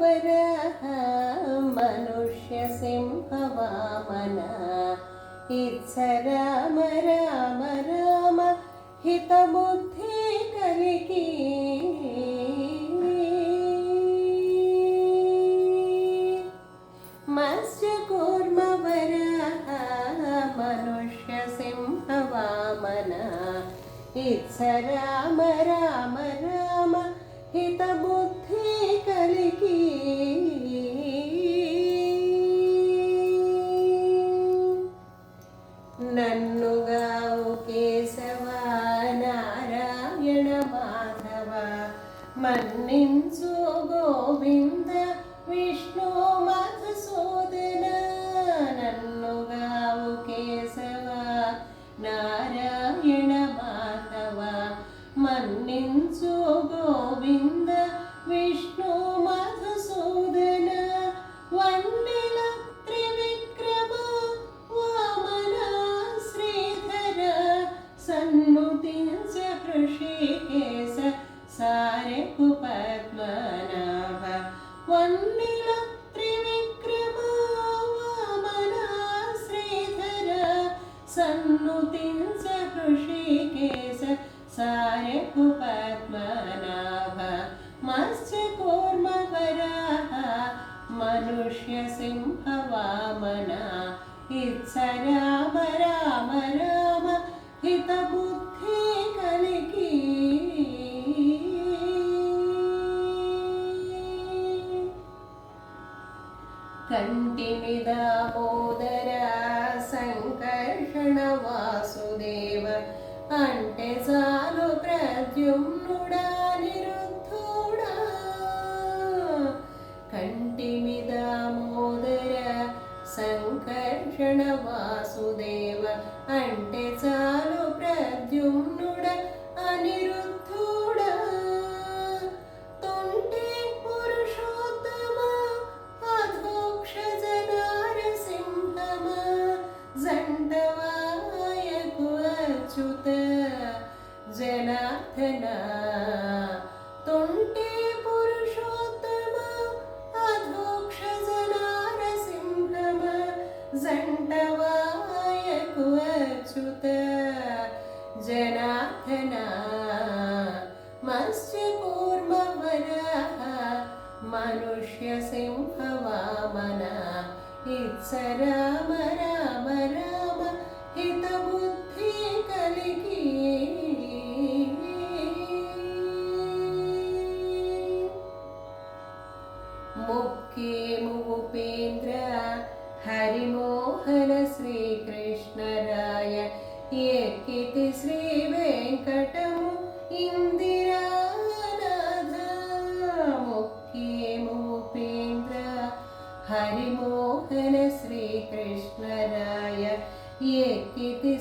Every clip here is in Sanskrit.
वरः मनुष्यसिंहवामन इत्स राम राम राम हितबुद्धि कलिकी मत्स्य कूर्मवरः मनुष्यसिंहवामन इत्स राम राम राम హితబుద్ధి కలిగి నన్నుగావు కేశవ నారాయణ మాధవ మన్నించు గోవింద విష్ణు మన్నించు గోవింద విష్ణు మధుసూదన వండిల త్రివిక్రమ వామన శ్రీధర సన్నుతించ హృషికేశ సారెకు పద్మనాభ వండిల త్రివిక్రమ వామన శ్రీధర సన్నుతించ హృషికేశ युपद्मनाः मश्च कूर्मपराः मधुष्य राम राम हितबुद्धि हितबुद्धिकलिकी कण्ठिमिदाोदरा सङ्कर्षणवासुदेव जनार्थना तुण्टे पुरुषोत्तम अधोक्ष जनारसिंहम जण्टवाय कुवच्युत जनार्थना मत्स्य कूर्मष्य सिंह इत्सरामर। హరిమోహన శ్రీకృష్ణరాయ ఎక్కితి శ్రీ వెంకటము ఇందిరానాథ ముఖ్యేము ఉపేంద్ర హరిమోహన శ్రీకృష్ణరాయ ఎక్కితి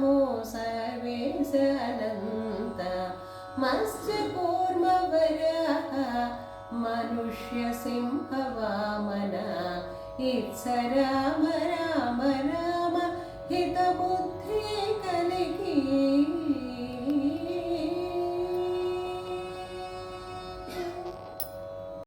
मो सर्वे सनन्त मस्य कूर्मवराः मनुष्यसिंहवामना एत्स राम राम राम हितबुद्धि